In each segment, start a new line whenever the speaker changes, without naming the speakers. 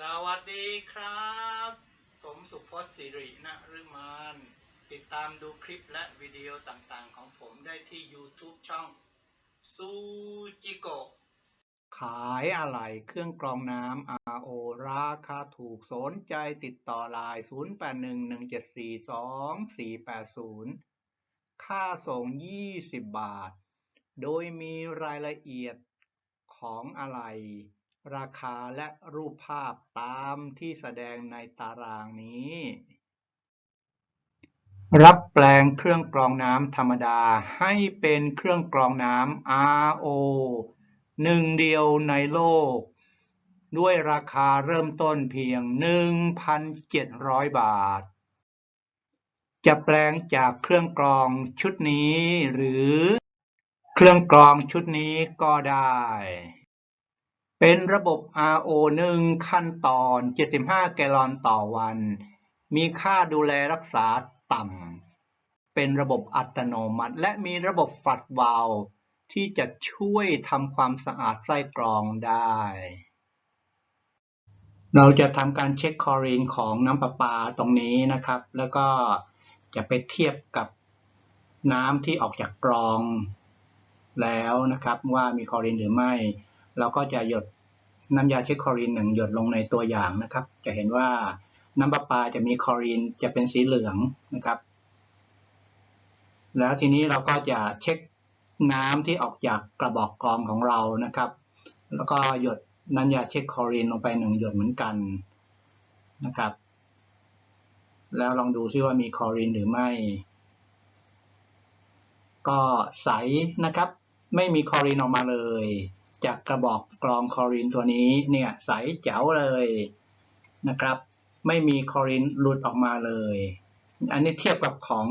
สวัสดีครับ ผมสุพจน์สิรินฤมานติดตามดูคลิปและวิดีโอต่างๆ ของผมได้ที่ YouTube ช่องซูจิโกะขายอะไหล่เครื่องกรองน้ำ RO ราคาถูกสนใจติดต่อไลน์0811742480 ค่าส่ง 20 บาท โดยมีรายละเอียดของอะไหล่ ราคาและรูปภาพตามที่แสดงในตารางนี้ รับแปลงเครื่องกรองน้ำธรรมดาให้เป็นเครื่องกรองน้ำ RO หนึ่งเดียวในโลก ด้วยราคาเริ่มต้นเพียง 1,700 บาท จะแปลงจากเครื่องกรองชุดนี้หรือเครื่องกรองชุดนี้ก็ได้ เป็นระบบ RO 1 ขั้นตอน 75 แกลลอนต่อวัน มีค่าดูแลรักษาต่ำ เป็นระบบอัตโนมัติ และมีระบบฝัดวาลที่จะช่วยทำความสะอาดไส้กรองได้ เราจะทำการเช็คคอรีนของน้ำประปาตรงนี้นะครับ แล้วก็จะไปเทียบกับน้ำที่ออกจากกรองแล้วนะครับว่ามีคอรีนหรือไม่ เราก็จะหยดน้ำยาเช็คคลอรีนหนึ่งหยดลงในตัวอย่างนะครับ จะเห็นว่าน้ำประปาจะมีคลอรีนจะเป็นสีเหลืองนะครับ แล้วทีนี้เราก็จะเช็คน้ำที่ออกจากกระบอกกรองของเรานะครับ แล้วก็หยดน้ำยาเช็คคลอรีนลงไปหนึ่งหยดเหมือนกันนะครับ แล้วลองดูซิว่ามีคลอรีนหรือไม่ ก็ใสนะครับ ไม่มีคลอรีนออกมาเลย จากกระบอกกรองคลอรีนตัวนี้เนี่ยใสแจ๋วเลยนะครับ ไม่มีคลอรีนหลุดออกมาเลย อันนี้เทียบกับของ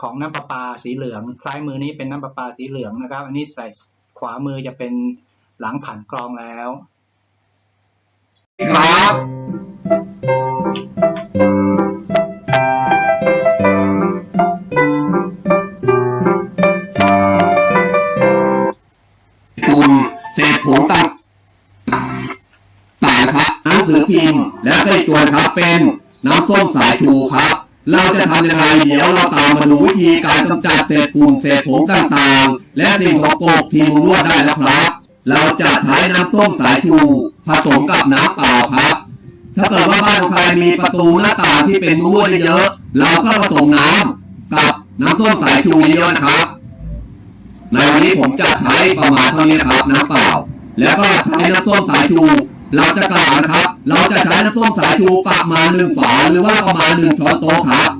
ของน้ำประปาสีเหลือง ซ้ายมือนี้เป็นน้ำประปาสีเหลืองนะครับ อันนี้ใส่ขวามือจะเป็นหลังผ่านกรองแล้ว
ครับ ผงต่างต่างครับหนังสือพิมพ์และใกล้ตัวครับเป็นน้ำส้มสายชูครับ เราจะทำยังไงเดี๋ยวเราตามมาดูวิธีการกำจัดเศษฝุ่นเศษผงต่างๆ และสิ่งสกปรกที่มุงลวดได้แล้วครับ เราจะใช้น้ำส้มสายชูผสมกับน้ำเปล่าครับ ถ้าเกิดว่าบ้านใครมีประตูหน้าต่างที่เป็นมุ้งลวเยอะ เราก็ผสมน้ำกับน้ำส้มสายชูเยอะนะครับ ในวันนี้ผมจะใช้ประมาณเท่านี้ครับน้ำเปล่า แล้วก็ใช้น้ำส้มสายชูเราจะกล่าวนะครับ เราจะใช้น้ำส้มสายชูประมาณหนึ่งฝาหรือว่าประมาณหนึ่งช้อนโต๊ะครับ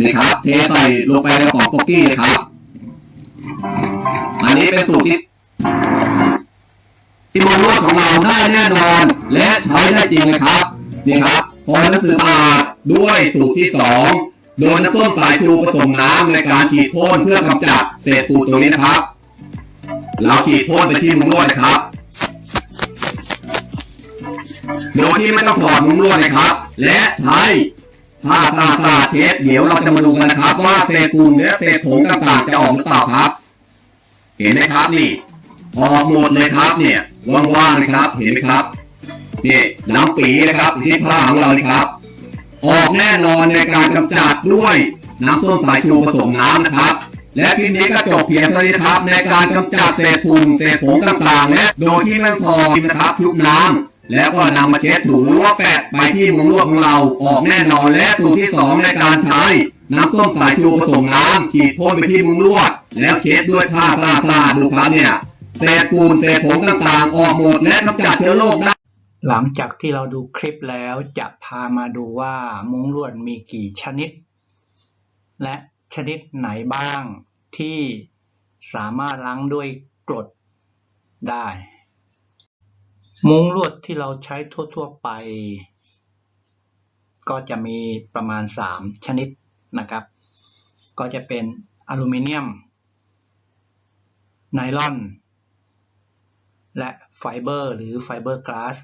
นี่ครับ เทใส่ลงไปในกล่องโกกี้เลยครับ อันนี้เป็นสูตรที่ที่มนวดของเราได้แน่นอน และใช้ได้จริงนะครับ นี่ครับพอหนังสือมาด้วยสูตรที่สอง โดยน้ำส้มสายชูผสมน้ำในการฉีดพ่นเพื่อกำจัดเศษฝุ่นตรงนี้นะครับ เราฉีดพ่นไปที่มุ้งลวดนะครับ โดยที่ไม่ต้องถอดมุ้งลวดนะครับ และใช้ผ้าตาตาเทปเดี๋ยวเราจะมาดูกันนะครับ ว่าเศษฝุ่นและเศษผงต่างๆจะออกหรือเปล่าครับ เห็นไหมครับนี่ออกหมดเลยครับเนี่ยว่างๆนะครับ เห็นไหมครับนี่น้ำปีนะครับที่ผ้าของเรานี่ครับ ออกแน่นอนในการกำจัดด้วยน้ำส้มสายชูผสมน้ำนะครับ และคลิปนี้ก็จบเพียงเท่านี้ครับในการกำจัดเศษฝุ่นเศษผงต่างๆ และโดยที่ไม่พอนะครับชุบน้ำแล้วก็นำมาเช็ดถูหรือว่าแปะไปที่มุ้งลวดของเราออกแน่นอนและสูตรที่สองในการใช้น้ำส้มสายชูผสมน้ำฉีดพ่นไปที่มุ้งลวด แล้วเช็ดด้วยผ้าคลาคลาดูครับเนี่ยเศษฝุ่นเศษผงต่างๆ ออกหมดและกำจัดเชื้อโรคได้
หลังจากที่เราดูคลิปแล้วจะพามาดูว่ามุ้งลวดมีกี่ชนิด และชนิดไหนบ้างที่สามารถล้างด้วยกรดได้ มุ้งลวดที่เราใช้ทั่ว ๆ ไป ก็จะมีประมาณ 3 ชนิดนะครับ ก็จะเป็นอลูมิเนียม ไนลอน และไฟเบอร์หรือไฟเบอร์กลาส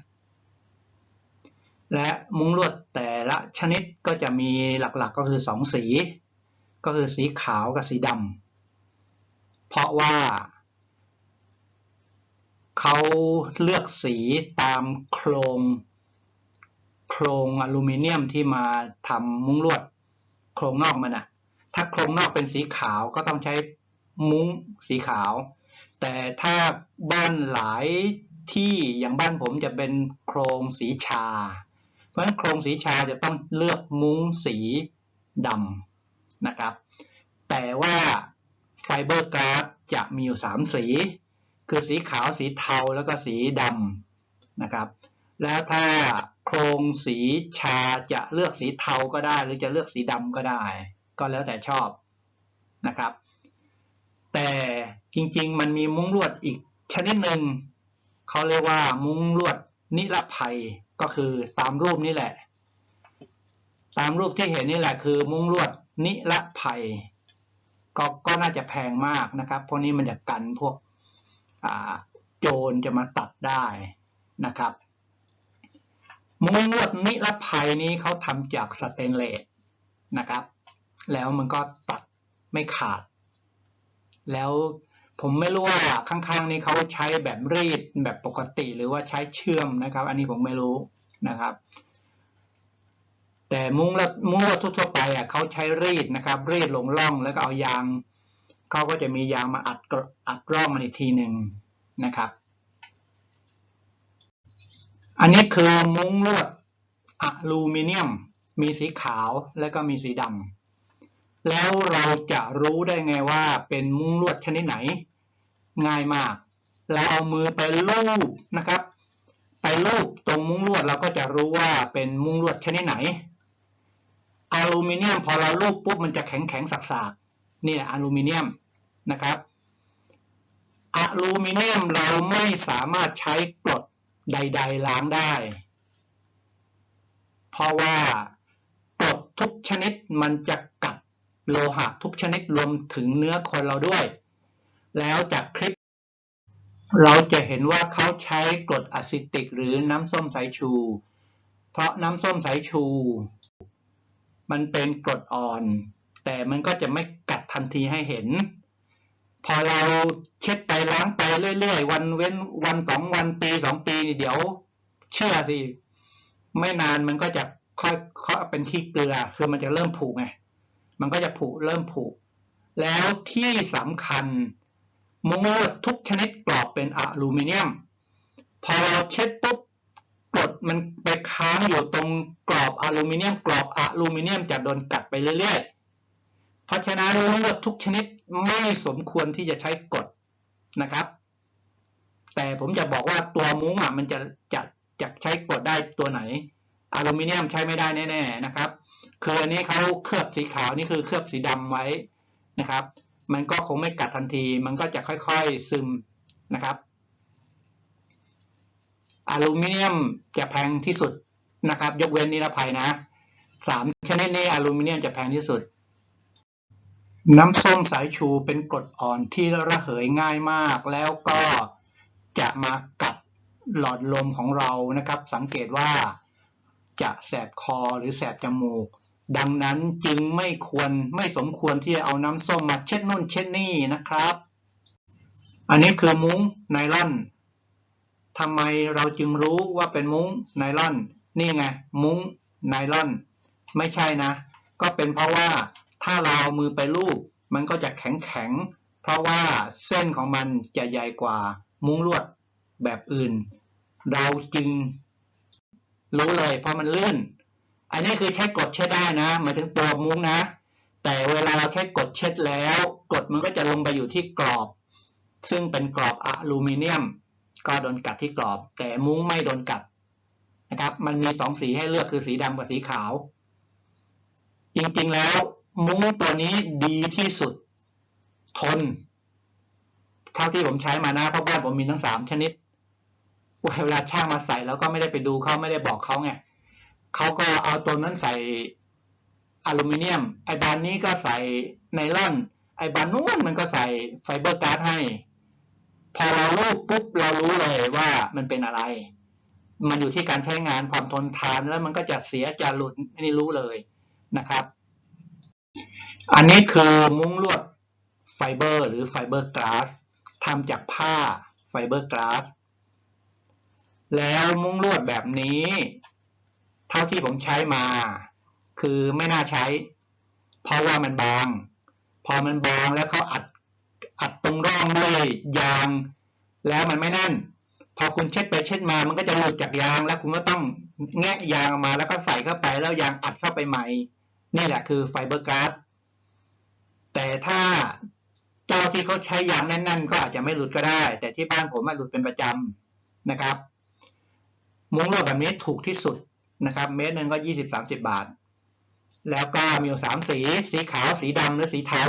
และมุ้งลวดแต่ละชนิดก็จะมีหลักๆก็คือ 2 สี ก็คือสีขาวกับสีดำเพราะว่าเขาเลือกสีตามโครงโครงอลูมิเนียมที่มาทำมุ้งลวด โครงนอกมันอะถ้าโครงนอกเป็นสีขาวก็ต้องใช้มุ้งสีขาว แต่ถ้าบ้านหลายที่อย่างบ้านผมจะเป็นโครงสีชา เพราะฉะนั้นโครงสีชาจะต้องเลือกมุ้งสีดำนะครับ แต่ว่าไฟเบอร์ก a าสจะมีอยู่ 3 สี คือสีขาวสีเทาแล้วก็สีดำนะครับ แล้วถ้าโครงสีชาจะเลือกสีเทาก็ได้ หรือจะเลือกสีดำก็ได้ ก็แล้วแต่ชอบนะครับ แต่จริงๆมันมีมุ้งลวดอีกชนิดหนึ่งเขาเรียกว่ามุ้งลวด นิรภัยก็คือตามรูปนี่แหละ ตามรูปที่เห็นนี่แหละคือ มุ้งลวดนิรภัยก็ก็น่าจะแพงมากนะครับ เพราะนี้มันจะกันพวกโจรจะมาตัดได้นะครับ มุ้งลวดนิรภัยนี้เขาทำจากสเตนเลสนะครับ แล้วมันก็ตัดไม่ขาด แล้ว ผมไม่รู้ว่าข้างๆนี้เขาใช้แบบรีดแบบปกติหรือว่าใช้เชื่อมนะครับ อันนี้ผมไม่รู้นะครับ แต่มุ้งละมุ้งลวดทั่วๆไปอะเขาใช้รีดนะครับ รีดลงร่องแล้วก็เอายางเขาก็จะมียางมาอัดอัดร่องมันอีกทีหนึ่งนะครับ อันนี้คือมุ้งลวดอลูมิเนียม มีสีขาวและก็มีสีดำ แล้วเราจะรู้ได้ไงว่าเป็นมุ้งลวดชนิดไหน ง่ายมาก เราเอามือไปลูบนะครับ ไปลูบตรงมุ้งลวดเราก็จะรู้ว่าเป็นมุ้งลวดชนิดไหนอลูมิเนียมพอเราลูบปุ๊บมันจะแข็งแข็งๆสักๆนี่แหละอลูมิเนียมนะครับอลูมิเนียมเราไม่สามารถใช้กรดใด ๆ ล้างได้ เพราะว่ากรดทุกชนิดมันจะ โลหะทุกชนิดรวมถึงเนื้อคนเราด้วย แล้วจากคลิป เราจะเห็นว่าเขาใช้กรดอะซิติกหรือน้ำส้มสายชู เพราะน้ำส้มสายชู มันเป็นกรดอ่อน แต่มันก็จะไม่กัดทันทีให้เห็น พอเราเช็ดไปล้างไปเรื่อยๆ วันเว้นวันสองวันปีสองปีนี่เดี๋ยว เชื่อสิ ไม่นานมันก็จะค่อยค่อยเป็นขี้เกลือ คือมันจะเริ่มผุไง มันก็จะผุเริ่มผุแล้วที่สำคัญมุ้งลวดทุกชนิดกรอบเป็นอลูมิเนียม พอเราเช็ดปุ๊บกรดมันไปค้างอยู่ตรงกรอบอลูมิเนียม กรอบอลูมิเนียมจะโดนกัดไปเรื่อยๆ เพราะฉะนั้นมุ้งลวดทุกชนิดไม่สมควรที่จะใช้กรดนะครับ แต่ผมจะบอกว่าตัวมุ้งอะมันจะจะจะใช้กรดได้ตัวไหนอลูมิเนียมใช้ไม่ได้แน่ๆนะครับ คืออันนี้เขาเคลือบสีขาวนี่คือเคลือบสีดำไว้นะครับ มันก็คงไม่กัดทันที มันก็จะค่อยๆซึมนะครับ อลูมิเนียมจะแพงที่สุดนะครับ ยกเว้นนิรภัยนะสามชนิดนี้อลูมิเนียมจะแพงที่สุด น้ำส้มสายชูเป็นกรดอ่อนที่ระเหยง่ายมาก แล้วก็จะมากัดหลอดลมของเรานะครับ สังเกตว่าจะแสบคอหรือแสบจมูก ดังนั้นจึงไม่ควรไม่สมควรที่จะเอาน้ำส้มมาเช็ดนู่นเช็ดนี่นะครับ อันนี้คือมุ้งไนล่อนทำไมเราจึงรู้ว่าเป็นมุ้งไนล่อน นี่ไง มุ้งไนล่อน ไม่ใช่นะ ก็เป็นเพราะว่าถ้าเราเอามือไปลูบมันก็จะแข็งแข็งๆเพราะว่าเส้นของมันจะใหญ่กว่ามุ้งลวดแบบอื่น เราจึงรู้เลยเพราะมันลื่น อันนี้คือใช้กดเช็ดได้นะหมายถึงตัวมุ้งนะ แต่เวลาเราใช้กดเช็ดแล้ว กดมันก็จะลงไปอยู่ที่กรอบ ซึ่งเป็นกรอบอลูมิเนียม ก็โดนกัดที่กรอบ แต่มุ้งไม่โดนกัดนะครับ มันมีสองสีให้เลือกคือสีดำกับสีขาว จริงๆแล้วมุ้งตัวนี้ดีที่สุด ทน เท่าที่ผมใช้มานะเพราะบ้านผมมีทั้งสามชนิดเวลาช่างมาใส่แล้วก็ไม่ได้ไปดูเขาไม่ได้บอกเขาไง เขาก็เอาตัวนั้นใส่อลูมิเนียม ไอ้บานนี้ก็ใส่ไนล่อน ไอ้บานนู้นมันก็ใส่ไฟเบอร์การ์ดให้ พอเราลูบปุ๊บเรารู้เลยว่ามันเป็นอะไร มันอยู่ที่การใช้งานความทนทานแล้วมันก็จะเสียจะหลุดนนี้รู้เลยนะครับ อันนี้คือมุ้งลวดไฟเบอร์หรือไฟเบอร์กลาสทำจากผ้าไฟเบอร์กลาสแล้วมุ้งลวดแบบนี้ เท่าที่ผมใช้มา คือไม่น่าใช้ เพราะว่ามันบาง พอมันบางแล้วเขาอัดอัดตรงร่องด้วยยาง แล้วมันไม่แน่น พอคุณเช็ดไปเช็ดมา มันก็จะหลุดจากยาง แล้วคุณก็ต้องแงะยางออกมาแล้วก็ใส่เข้าไปแล้วยางอัดเข้าไปใหม่ นี่แหละคือไฟเบอร์การ์ดแต่ถ้าเจ้าที่เขาใช้ยางแน่นๆ ก็อาจจะไม่หลุดก็ได้ แต่ที่บ้านผมมันหลุดเป็นประจำนะครับ มุ้งลวดแบบนี้ถูกที่สุด นะครับ เมตรหนึ่งก็ยี่สิบสามสิบบาท แล้วก็มีอยู่สามสี สีขาว สีดำหรือสีเทา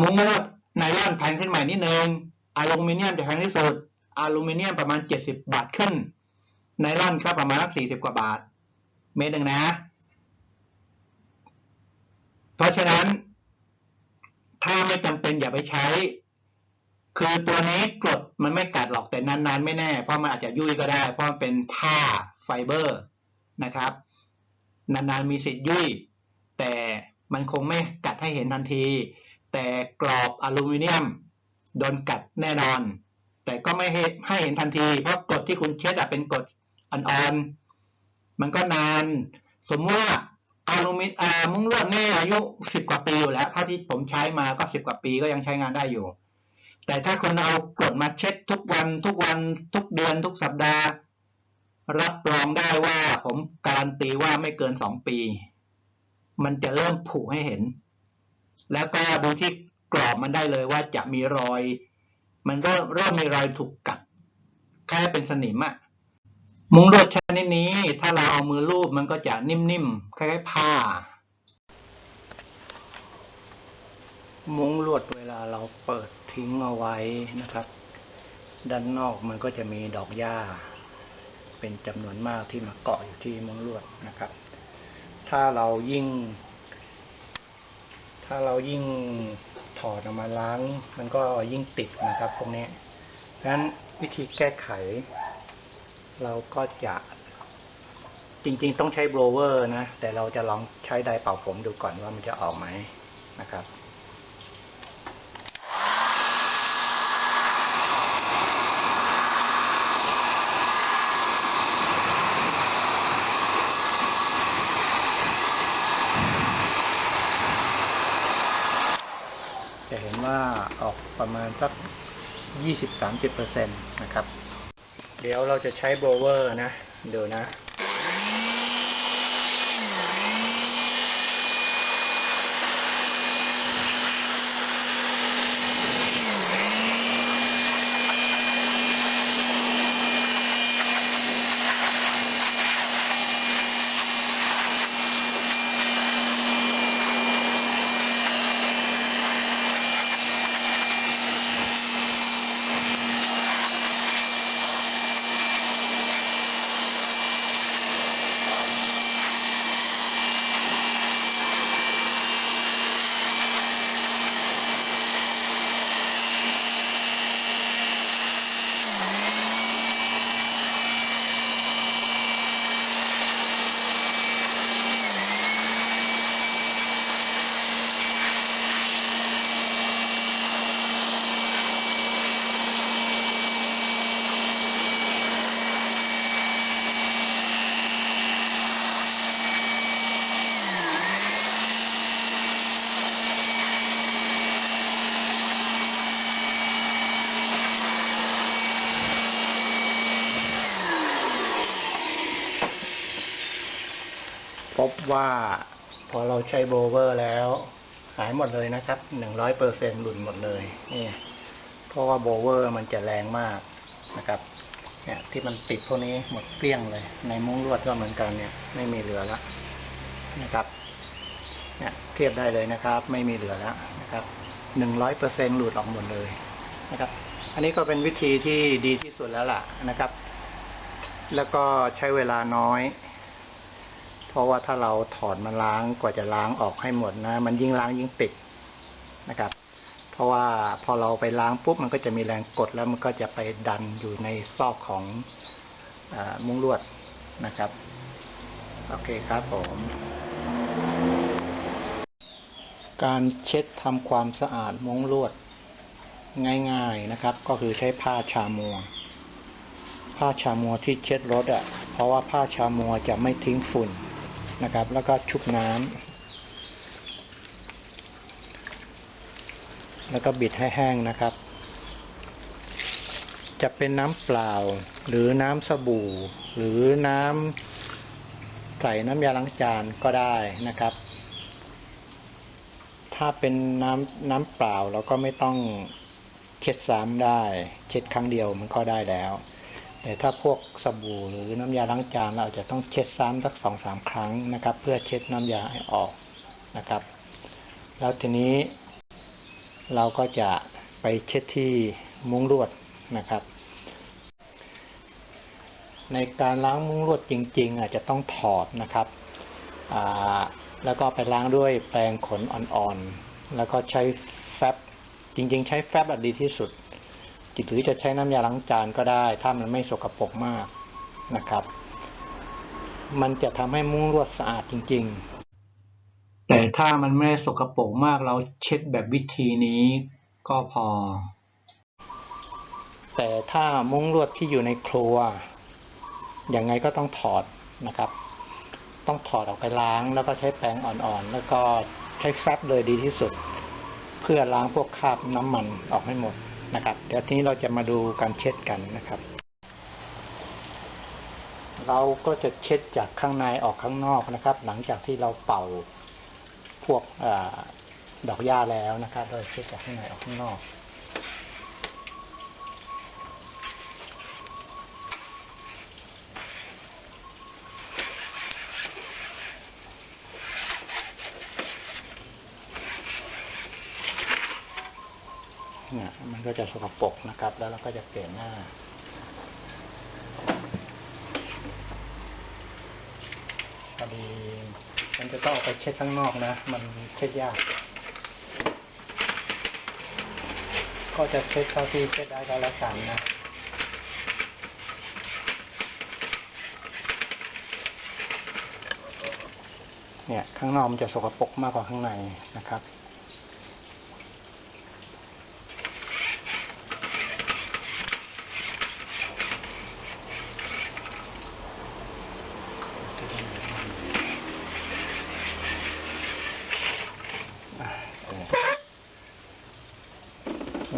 มุ้งลวดไนล่อนแพงขึ้นใหม่นิดนึงอลูมิเนียมจะแพงที่สุดอลูมิเนียมประมาณเจ็ดสิบบาทขึ้น ไนล่อนก็ประมาณสี่สิบกว่าบาท เมตรหนึ่งนะ เพราะฉะนั้น ถ้าไม่จำเป็นอย่าไปใช้ คือตัวนี้กรดมันไม่กัดหรอกแต่นานๆไม่แน่ เพราะมันอาจจะยุ่ยก็ได้ เพราะมันเป็นผ้าไฟเบอร์นะครับ นานๆมีสิทธิ์ยุ่ย แต่มันคงไม่กัดให้เห็นทันที แต่กรอบอลูมิเนียมโดนกัดแน่นอน แต่ก็ไม่ให้เห็นทันที เพราะกรดที่คุณเช็ดอะเป็นกรดอ่อนๆมันก็นาน สมมติว่าอลูมิอ่ามุ้งลวดนี่อายุสิบกว่าปีอยู่แล้วเท่าที่ผมใช้มาก็สิบกว่าปีก็ยังใช้งานได้อยู่ แต่ถ้าคุณเอากรดมาเช็ดทุกวันทุกวันทุกเดือนทุกสัปดาห์ รับรองได้ว่าผมการันตีว่าไม่เกินสองปี มันจะเริ่มผุให้เห็น แล้วก็ดูที่กรอบมันได้เลยว่าจะมีรอย มันเริ่มเริ่มมีรอยถูกกัดแค่เป็นสนิมอะมุ้งลวดชนิดนี้ ถ้าเราเอามือลูบมันก็จะนิ่มๆคล้ายๆผ้า มุ้งลวดเวลาเราเปิดทิ้งเอาไว้นะครับ ด้านนอกมันก็จะมีดอกหญ้า เป็นจำนวนมากที่มาเกาะอยู่ที่มุ้งลวดนะครับ ถ้าเรายิ่ง ถ้าเรายิ่งถอดออกมาล้าง มันก็ยิ่งติดนะครับพวกนี้ดังนั้นวิธีแก้ไข เราก็จะจริง ๆ ต้องใช้โบรเวอร์นะ แต่เราจะลองใช้ไดร์เป่าผมดูก่อนว่ามันจะออกไหมนะครับ จะเห็นว่า ออกประมาณสัก20-30%นะครับ เดี๋ยวเราจะใช้โบเวอร์นะ เดี๋ยวนะ พบว่าพอเราใช้โบเวอร์แล้ว หายหมดเลยนะครับหนึ่งร้อยเปอร์เซ็นหลุดหมดเลยนี่เพราะว่าโบเวอร์มันจะแรงมากนะครับ เนี่ย ที่มันติดพวกนี้หมดเกลี้ยงเลย ในมุ้งลวดก็เหมือนกันเนี่ย ไม่มีเหลือแล้วนะครับ เนี่ยเทียบได้เลยนะครับ ไม่มีเหลือแล้วนะครับหนึ่งร้อยเปอร์เซ็นหลุดออกหมดเลยนะครับ อันนี้ก็เป็นวิธีที่ดีที่สุดแล้วล่ะนะครับ แล้วก็ใช้เวลาน้อย เพราะว่าถ้าเราถอดมาล้างกว่าจะล้างออกให้หมดนะ มันยิ่งล้างยิ่งติดนะครับ เพราะว่าพอเราไปล้างปุ๊บมันก็จะมีแรงกดแล้วมันก็จะไปดันอยู่ในซอกของอมุ้งลวดนะครับ โอเคครับผม การเช็ดทำความสะอาดมุ้งลวดง่ายๆนะครับ ก็คือใช้ผ้าชามัว ผ้าชามัวที่เช็ดรถอะ เพราะว่าผ้าชามัวจะไม่ทิ้งฝุ่น นะครับ แล้วก็ชุบน้ำแล้วก็บิดให้แห้งนะครับ จะเป็นน้ำเปล่า หรือน้ำสบู่ หรือน้ำใส่น้ำยาล้างจานก็ได้นะครับ ถ้าเป็นน้ำน้ำเปล่าเราก็ไม่ต้องเช็ดซ้ำได้ เช็ดครั้งเดียวมันก็ได้แล้ว แต่ถ้าพวกสบู่หรือน้ำยาล้างจานเราจะต้องเช็ดซ้ำสักสองสามครั้งนะครับ เพื่อเช็ดน้ำยาให้ออกนะครับ แล้วทีนี้เราก็จะไปเช็ดที่มุ้งลวดนะครับ ในการล้างมุ้งลวดจริง ๆ อาจจะต้องถอดนะครับแล้วก็ไปล้างด้วยแปรงขนอ่อนๆ แล้วก็ใช้แฟบ จริง ๆ ใช้แฟบแบบดีที่สุด หรือจะใช้น้ำยาล้างจานก็ได้ ถ้ามันไม่สกปรกมากนะครับ มันจะทำให้มุ้งลวดสะอาดจริง ๆ แต่ถ้ามันไม่สกปรกมากเราเช็ดแบบวิธีนี้ก็พอ แต่ถ้ามุ้งลวดที่อยู่ในครัวยังไงก็ต้องถอดนะครับ ต้องถอดออกไปล้างแล้วก็ใช้แปรงอ่อนๆ แล้วก็ใช้แฟบเลยดีที่สุด เพื่อล้างพวกคราบน้ำมันออกให้หมด นะครับ เดี๋ยวทีนี้เราจะมาดูการเช็ดกันนะครับ เราก็จะเช็ดจากข้างในออกข้างนอกนะครับ หลังจากที่เราเป่าพวกอดอกหญ้าแล้วนะครับ เราเช็ดจากข้างในออกข้างนอก เนี่ยมัน ก็จะสกปรกนะครับ แล้วเราก็จะเปลี่ยนหน้า พอดี มันจะต้องเอาไปเช็ดข้างนอกนะ มันเช็ดยาก ก็จะเช็ดเท่าที่เช็ดได้ก็แล้วกันนะเนี่ยข้างนอกมันจะสกปรกมากกว่าข้างในนะครับ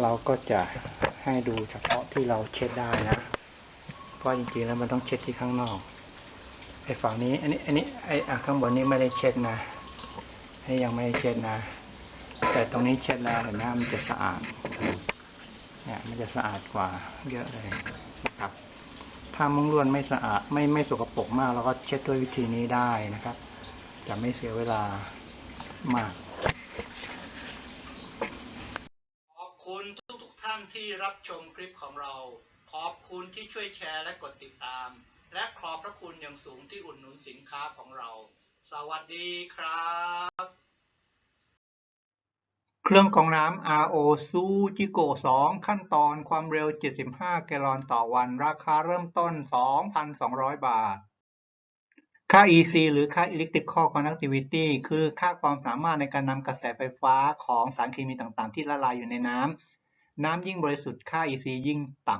เรา ก็จะให้ดูเฉพาะที่เราเช็ดได้นะ เพราะจริงๆแล้วมันต้องเช็ดที่ข้างนอกไอ้ฝั่งนี้ อันนี้ อันนี้ไอ้ข้างบนนี้ไม่ได้เช็ดนะให้ยังไม่ได้เช็ดนะ แต่ตรงนี้เช็ดแล้วเห็นไหมมันจะสะอาดเนี่ยมันจะสะอาดกว่าเยอะเลยนะครับ ถ้ามุ้งลวดไม่สะอาด ไม่ไม่สกปรกมากเราก็เช็ดด้วยวิธีนี้ได้นะครับ จะไม่เสียเวลามาก ขอบคุณทุกทุกๆท่านที่รับชมคลิปของเรา ขอบคุณที่ช่วยแชร์และกดติดตาม และขอบพระคุณอย่างสูงที่อุดหนุนสินค้าของเรา สวัสดีครับ เครื่องกรองน้ำ RO ซูจิโก2ขั้นตอนความเร็ว 75 แกลลอนต่อวัน ราคาเริ่มต้น 2,200 บาท ค่า EC หรือค่า Electrical Conductivity คือค่าความสามารถในการนำกระแสไฟฟ้าของสารเคมีต่างๆ ที่ละลายอยู่ในน้ำ น้ำยิ่งบริสุทธิ์ค่า EC ยิ่งต่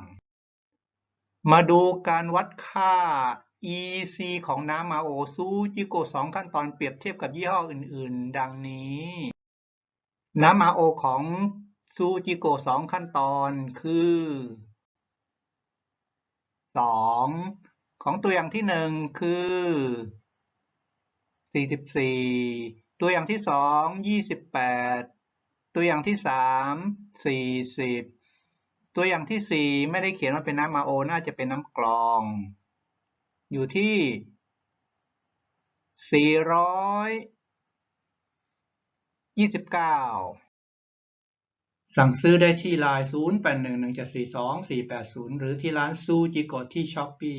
ำมาดูการวัดค่า EC ของน้ำ RO ซูจิโก2ขั้นตอนเปรียบเทียบกับยี่ห้ออื่น ๆ ดังนี้ น้ำ RO ของซูจิโก2ขั้นตอนคือ 2 ของตัวอย่างที่ 1 คือ 44 ตัวอย่างที่ 2 28 ตัวอย่างที่3 40ตัวอย่างที่4ไม่ได้เขียนว่าเป็นน้ำ RO น่าจะเป็นน้ำกรอง อยู่ที่429สั่งซื้อได้ที่ไลน์0811742480 หรือที่ร้านซูจิโกะที่ช้อปปี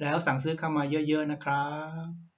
แล้วสั่งซื้อเข้ามาเยอะ ๆ นะครับ